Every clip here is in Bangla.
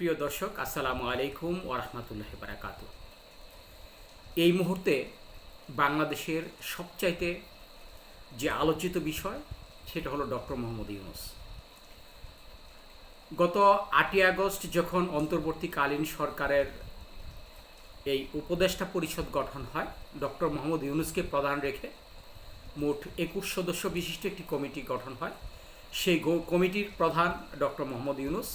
প্রিয় দর্শক, আসসালামু আলাইকুম ওরহমতুল্লাহ বারাকাতু এই মুহূর্তে বাংলাদেশের সবচাইতে যে আলোচিত বিষয়, সেটা হলো ডক্টর মোহাম্মদ ইউনুস। গত আটই আগস্ট যখন অন্তর্বর্তীকালীন সরকারের এই উপদেষ্টা পরিষদ গঠন হয়, ডক্টর মোহাম্মদ ইউনুসকে প্রধান রেখে মোট একুশ সদস্য বিশিষ্ট একটি কমিটি গঠন হয়। সেই কমিটির প্রধান ডক্টর মোহাম্মদ ইউনুস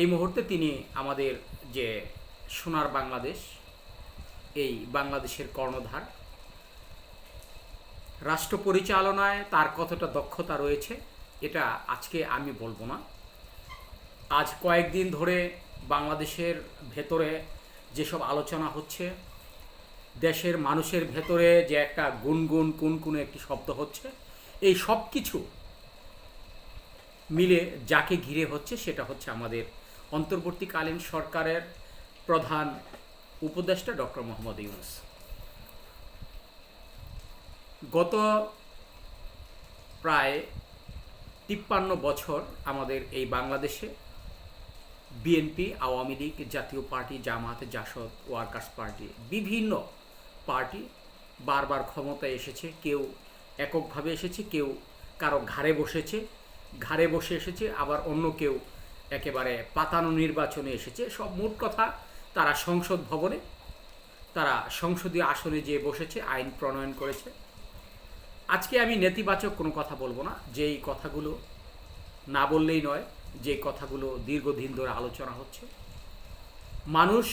এই মুহূর্তে তিনি আমাদের যে সোনার বাংলাদেশ, এই বাংলাদেশের কর্ণধার। রাষ্ট্র পরিচালনায় তার কতটা দক্ষতা রয়েছে, এটা আজকে আমি বলব না। আজ কয়েকদিন ধরে বাংলাদেশের ভেতরে যেসব আলোচনা হচ্ছে, দেশের মানুষের ভেতরে যে একটা গুনগুন, কুনকুনে একটি শব্দ হচ্ছে, এই সব কিছু মিলে যাকে ঘিরে হচ্ছে সেটা হচ্ছে আমাদের অন্তর্বর্তীকালীন সরকারের প্রধান উপদেষ্টা ডক্টর মোহাম্মদ ইউনুস। গত প্রায় তিপ্পান্ন বছর আমাদের এই বাংলাদেশে বিএনপি, আওয়ামী লীগ, জাতীয় পার্টি, জামাত, জাসদ, ওয়ার্কার্স পার্টি, বিভিন্ন পার্টি বারবার ক্ষমতায় এসেছে। কেউ এককভাবে এসেছে, কেউ কারও ঘাড়ে বসেছে, ঘাড়ে বসে এসেছে, আবার অন্য কেউ একেবারে পাতানো নির্বাচনে এসেছে। সব মোট কথা, তারা সংসদ ভবনে, তারা সংসদীয় আসনে যে বসেছে, আইন প্রণয়ন করেছে। আজকে আমি নেতিবাচক কোনো কথা বলব না। যেই কথাগুলো না বললেই নয়, যে কথাগুলো দীর্ঘদিন ধরে আলোচনা হচ্ছে। মানুষ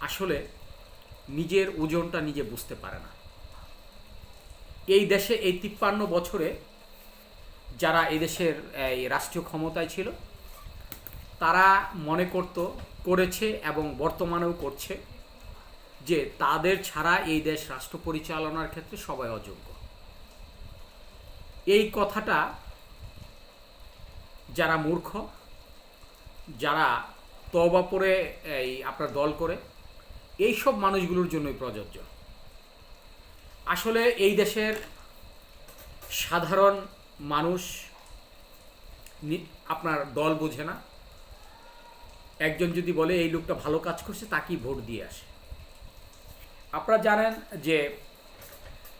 আসলে নিজের ওজনটা নিজে বুঝতে পারে না। এই দেশে এই তিপ্পান্ন বছরে যারা এই দেশের, এই রাষ্ট্রীয় ক্ষমতায় ছিল, তারা মনে করত, করেছে এবং বর্তমানেও করছে যে তাদের ছাড়া এই দেশ রাষ্ট্র পরিচালনার ক্ষেত্রে সবাই অযোগ্য। এই কথাটা যারা মূর্খ, যারা তবা পরে এই আপনার দল করে এই সব মানুষগুলোর জন্যই প্রযোজ্য। আসলে এই দেশের সাধারণ মানুষ আপনার দল বোঝে না। একজন যদি বলে, এই লোকটা ভালো কাজ করছে, তাকেই ভোট দিয়ে আসে। আপনারা জানেন যে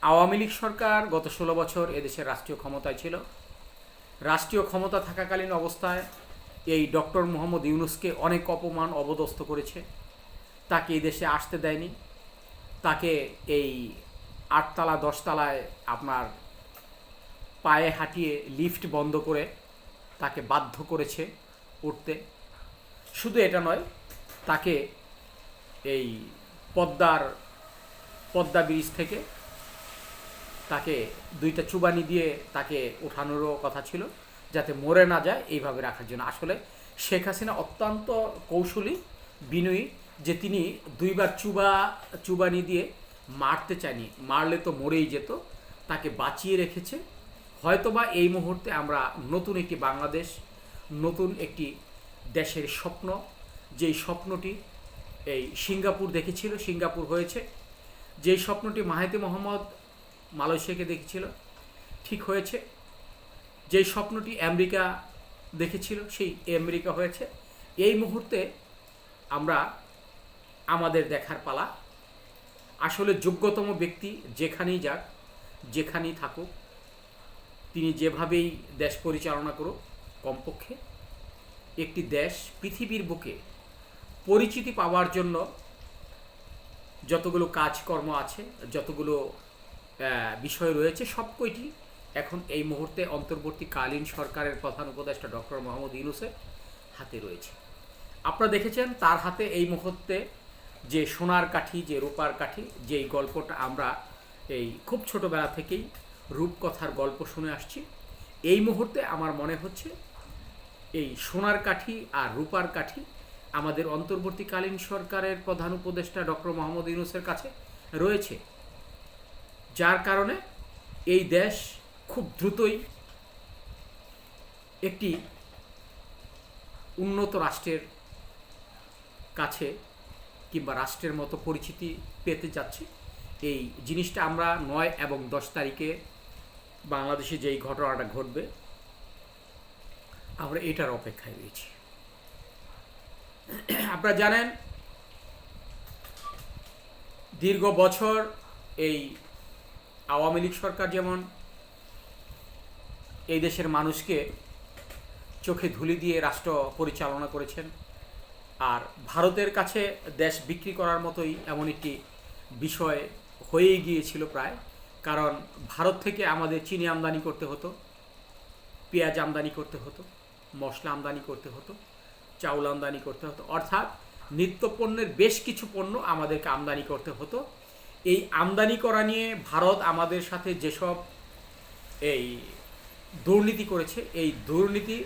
আওয়ামী লীগ সরকার গত ষোলো বছর এদেশের রাষ্ট্রীয় ক্ষমতায় ছিল। রাষ্ট্রীয় ক্ষমতা থাকাকালীন অবস্থায় এই ডক্টর মোহাম্মদ ইউনুসকে অনেক অপমান, অবদস্থ করেছে। তাকে এই দেশে আসতে দেয়নি। তাকে এই আটতলা, দশতলায় আপনার পায়ে হাঁটিয়ে লিফট বন্ধ করে তাকে বাধ্য করেছে উঠতে। শুধু এটা নয়, তাকে এই পদ্মার, পদ্মা ব্রিজ থেকে তাকে দুইটা চুবানি দিয়ে তাকে ওঠানোরও কথা ছিল, যাতে মরে না যায় এইভাবে রাখার জন্য। আসলে শেখ হাসিনা অত্যন্ত কৌশলী, বিনয়ী, যে তিনি দুইবার চুবা, চুবানি দিয়ে মারতে চায়নি। মারলে তো মরেই যেত, তাকে বাঁচিয়ে রেখেছে হয়তোবা এই মুহূর্তে আমরা নতুন একটি বাংলাদেশ, নতুন একটি দেশের স্বপ্ন, যেই স্বপ্নটি এই সিঙ্গাপুর দেখেছিল, সিঙ্গাপুর হয়েছে। যেই স্বপ্নটি মাহাতি মোহাম্মদ মালয়েশিয়াকে দেখেছিল, ঠিক হয়েছে। যেই স্বপ্নটি আমেরিকা দেখেছিল, সেই আমেরিকা হয়েছে। এই মুহূর্তে আমরা আমাদের দেখার পালা। আসলে যোগ্যতম ব্যক্তি যেখানেই যাক, যেখানেই থাকুক তিনি যেভাবেই দেশ পরিচালনা করুক, কমপক্ষে একটি দেশ পৃথিবীর বুকে পরিচিতি পাওয়ার জন্য যতগুলো কাজকর্ম আছে, যতগুলো বিষয় রয়েছে, সব কয়টি এখন এই মুহূর্তে অন্তর্বর্তীকালীন সরকারের প্রধান উপদেষ্টা ডক্টর মোহাম্মদ ইউনুসের হাতে রয়েছে। আপনারা দেখেছেন তার হাতে এই মুহূর্তে যে সোনার কাঠি, যে রূপার কাঠি, যেই গল্পটা আমরা এই খুব ছোটোবেলা থেকেই রূপকথার গল্প শুনে আসছি। এই মুহূর্তে আমার মনে হচ্ছে এই সোনার কাঠি আর রূপার কাঠি আমাদের অন্তর্বর্তীকালীন সরকারের প্রধান উপদেষ্টা ডক্টর মোহাম্মদ ইউনুসের কাছে রয়েছে। যার কারণে এই দেশ খুব দ্রুতই একটি উন্নত রাষ্ট্রের কাছে কিংবা রাষ্ট্রের মতো পরিচিতি পেতে যাচ্ছে। এই জিনিসটা আমরা নয় এবং দশ তারিখে বাংলাদেশে যেই ঘটনাটা ঘটবে, আমরা এটার অপেক্ষায় রয়েছি। আপনারা জানেন, দীর্ঘ বছর এই আওয়ামী লীগ সরকার যেমন এই দেশের মানুষকে চোখে ধুলি দিয়ে রাষ্ট্র পরিচালনা করেছেন, আর ভারতের কাছে দেশ বিক্রি করার মতোই এমন একটি বিষয় হয়েই গিয়েছিল প্রায়। কারণ ভারত থেকে আমাদের চিনি আমদানি করতে হতো, পেঁয়াজ আমদানি করতে হতো, মশলা আমদানি করতে হতো, চাউল আমদানি করতে হতো, অর্থাৎ নিত্যপণ্যের বেশ কিছু পণ্য আমাদেরকে আমদানি করতে হতো। এই আমদানি করা নিয়ে ভারত আমাদের সাথে যেসব এই দুর্নীতি করেছে, এই দুর্নীতি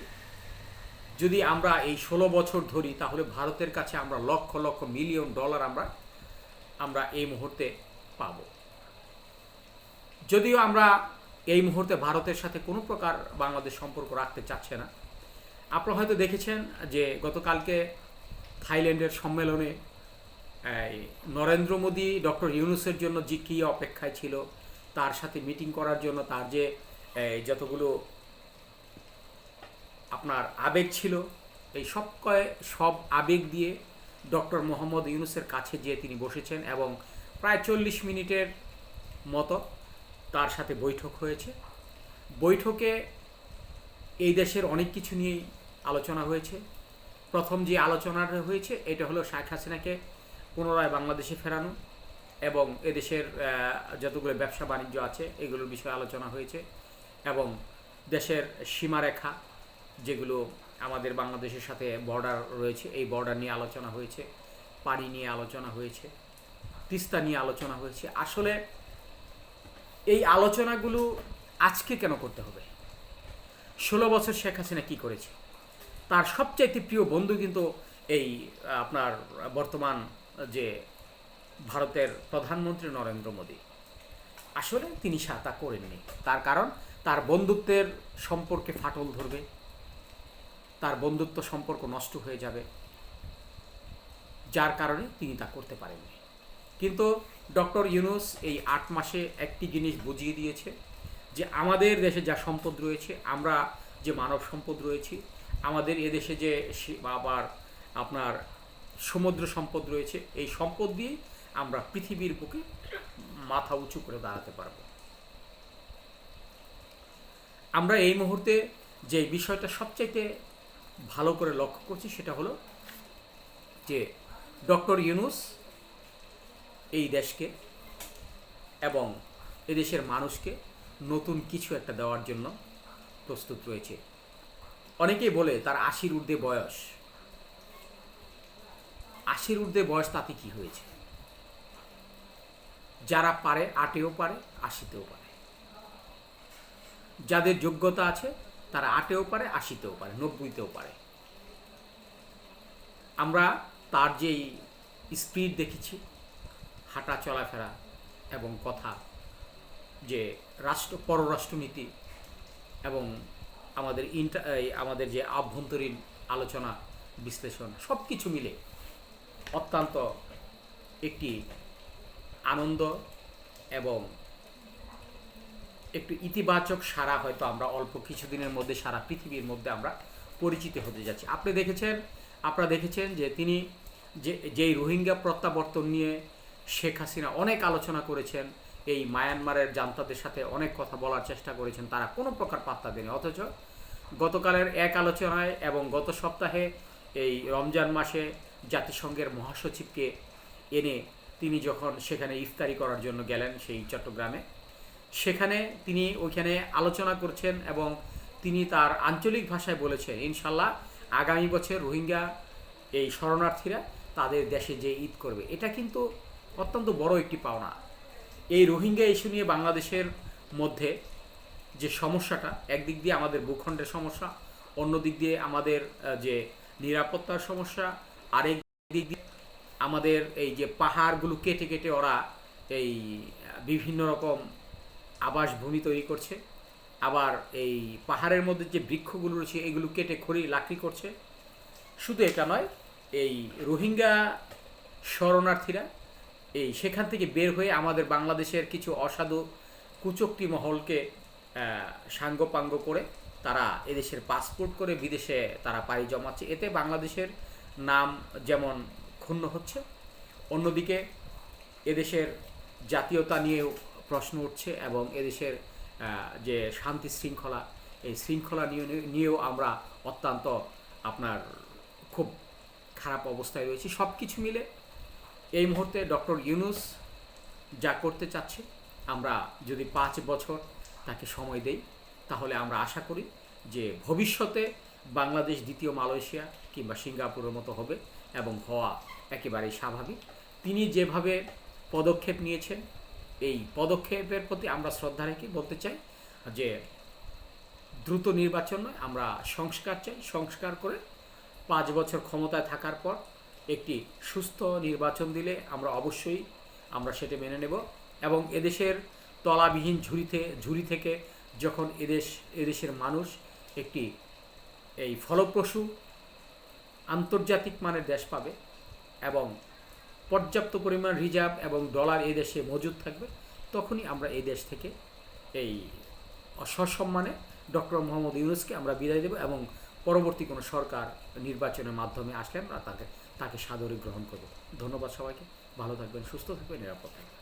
যদি আমরা এই ষোলো বছর ধরি, তাহলে ভারতের কাছে আমরা লক্ষ লক্ষ মিলিয়ন ডলার আমরা আমরা এই মুহূর্তে পাব। যদিও আমরা এই মুহূর্তে ভারতের সাথে কোনো প্রকার বাংলাদেশ সম্পর্ক রাখতে চাচ্ছে না। আপনারা হয়তো দেখেছেন যে গতকালকে থাইল্যান্ডের সম্মেলনে নরেন্দ্র মোদী, ডক্টর ইউনুসের জন্য যে কী অপেক্ষায় ছিল। তার সাথে মিটিং করার জন্য তার যে যতগুলো আপনার আবেগ ছিল, এই সব কয়ে, সব আবেগ দিয়ে ডক্টর মোহাম্মদ ইউনুসের কাছে যেয়ে তিনি বসেছেন এবং প্রায় চল্লিশ মিনিটের মতো তার সাথে বৈঠক হয়েছে। বৈঠকে এই দেশের অনেক কিছু নিয়েই আলোচনা হয়েছে। প্রথম যে আলোচনাটা হয়েছে, এটা হলো শেখ হাসিনাকে পুনরায় বাংলাদেশে ফেরানো এবং এদেশের যতগুলো ব্যবসা বাণিজ্য আছে, এগুলোর বিষয়ে আলোচনা হয়েছে এবং দেশের সীমারেখা যেগুলো আমাদের বাংলাদেশের সাথে বর্ডার রয়েছে, এই বর্ডার নিয়ে আলোচনা হয়েছে, পানি নিয়ে আলোচনা হয়েছে, তিস্তা নিয়ে আলোচনা হয়েছে। আসলে এই আলোচনাগুলো আজকে কেন করতে হবে? ষোলো বছর শেখ হাসিনা কী করেছে? তার সবচাইতে প্রিয় বন্ধু কিন্তু এই, আপনার বর্তমান যে ভারতের প্রধানমন্ত্রী নরেন্দ্র মোদী। আসলে তিনি সা- তা করেননি। তার কারণ, তার বন্ধুত্বের সম্পর্কে ফাটল ধরবে। তার বন্ধুত্ব সম্পর্ক নষ্ট হয়ে যাবে। যার কারণে তিনি তা করতে পারেননি। কিন্তু ডক্টর ইউনুস এই আট মাসে একটি জিনিস বুঝিয়ে দিয়েছে যে আমাদের দেশে যা সম্পদ রয়েছে, আমরা যে মানব সম্পদ রয়েছি, আমাদের এদেশে যে আবার আপনার সমুদ্র সম্পদ রয়েছে, এই সম্পদ দিয়ে আমরা পৃথিবীর বুকে মাথা উঁচু করে দাঁড়াতে পারব। আমরা এই মুহূর্তে যে বিষয়টা সবচাইতে ভালো করে লক্ষ্য করছি সেটা হলো যে ডক্টর ইউনুস এই দেশকে এবং এদেশের মানুষকে নতুন কিছু একটা দেওয়ার জন্য প্রস্তুত রয়েছে। অনেকেই বলে, তার আশির ঊর্ধ্বে বয়স। আশির ঊর্ধ্বে বয়স তাতে কি হয়েছে? যারা পারে, আটেও পারে, আশিতেও পারে। যাদের যোগ্যতা আছে, তারা আটেও পারে, আশিতেও পারে, নব্বইতেও পারে। আমরা তার যেই স্পিড দেখেছি হাঁটা চলাফেরা এবং কথা যে রাষ্ট্র, পররাষ্ট্রনীতি এবং আমাদের ইন্টার আমাদের যে আভ্যন্তরীণ আলোচনা, বিশ্লেষণ সব কিছু মিলে অত্যন্ত একটি আনন্দ এবং একটু ইতিবাচক সারা হয়তো আমরা অল্প কিছুদিনের মধ্যে সারা পৃথিবীর মধ্যে আমরা পরিচিত হতে যাচ্ছি। আপনি দেখেছেন, আপনারা দেখেছেন যে তিনি যে, যেই রোহিঙ্গা প্রত্যাবর্তন নিয়ে শেখ হাসিনা অনেক আলোচনা করেছেন, এই মায়ানমারের জান্তাদের সাথে অনেক কথা বলার চেষ্টা করেছেন, তারা কোনো প্রকার পাত্তা দেয়নি। অথচ গতকালের এক আলোচনায় এবং গত সপ্তাহে এই রমজান মাসে জাতিসংঘের মহাসচিবকে এনে তিনি যখন সেখানে ইফতারি করার জন্য গেলেন সেই চট্টগ্রামে, সেখানে তিনি ওইখানে আলোচনা করছেন এবং তিনি তার আঞ্চলিক ভাষায় বলেছেন, ইনশাল্লাহ আগামী বছর রোহিঙ্গা এই শরণার্থীরা তাদের দেশে যে ঈদ করবে। এটা কিন্তু অত্যন্ত বড় একটি পাওনা। এই রোহিঙ্গা ইস্যু নিয়ে বাংলাদেশের মধ্যে যে সমস্যাটা, একদিক দিয়ে আমাদের ভূখণ্ডের সমস্যা অন্য দিক দিয়ে আমাদের যে নিরাপত্তার সমস্যা, আরেক দিক দিয়ে আমাদের এই যে পাহাড়গুলো কেটে কেটে ওরা এই বিভিন্ন রকম আবাসভূমি তৈরি করছে। আবার এই পাহাড়ের মধ্যে যে বৃক্ষগুলো রয়েছে, এগুলো কেটে খড়ি, লাকড়ি করছে। শুধু এটা নয়, এই রোহিঙ্গা শরণার্থীরা এই সেখান থেকে বের হয়ে আমাদের বাংলাদেশের কিছু অসাধু কুচক্রি মহলকে সাঙ্গপাঙ্গ করে তারা এদেশের পাসপোর্ট করে বিদেশে তারা পাড়ি জমাচ্ছে। এতে বাংলাদেশের নাম যেমন ক্ষুণ্ণ হচ্ছে, অন্যদিকে এদেশের জাতীয়তা নিয়েও প্রশ্ন উঠছে এবং এদেশের যে শান্তি শৃঙ্খলা, এই শৃঙ্খলা নিয়ে, নিয়েও আমরা অত্যন্ত আপনার খুব খারাপ অবস্থায় রয়েছি। সব কিছু মিলে এই মুহূর্তে ডক্টর ইউনুস যা করতে চাচ্ছে, আমরা যদি পাঁচ বছর তাকে সময় দেই, তাহলে আমরা আশা করি যে ভবিষ্যতে বাংলাদেশ দ্বিতীয় মালয়েশিয়া কিংবা সিঙ্গাপুরের মতো হবে এবং হওয়া একেবারেই স্বাভাবিক। তিনি যেভাবে পদক্ষেপ নিয়েছেন, এই পদক্ষেপের প্রতি আমরা শ্রদ্ধা রেখে বলতে চাই যে দ্রুত নির্বাচন নয়, আমরা সংস্কার চাই। সংস্কার করে পাঁচ বছর ক্ষমতায় থাকার পর একটি সুস্থ নির্বাচন দিলে আমরা অবশ্যই আমরা সেটা মেনে নেব এবং এদেশের তলাবিহীন ঝুড়িতে, ঝুড়ি থেকে যখন এদেশ, এদেশের মানুষ একটি এই ফলপ্রসূ আন্তর্জাতিক মানের দেশ পাবে এবং পর্যাপ্ত পরিমাণ রিজার্ভ এবং ডলার এই দেশে মজুদ থাকবে, তখনই আমরা এই দেশ থেকে এই সসম্মানে ডক্টর মোহাম্মদ ইউনুসকে আমরা বিদায় দেব এবং পরবর্তী কোনো সরকার নির্বাচনের মাধ্যমে আসলে আমরা তাকে তাকে সাদরে গ্রহণ করব। ধন্যবাদ সবাইকে। ভালো থাকবেন সুস্থ থাকবেন নিরাপদ থাকবেন।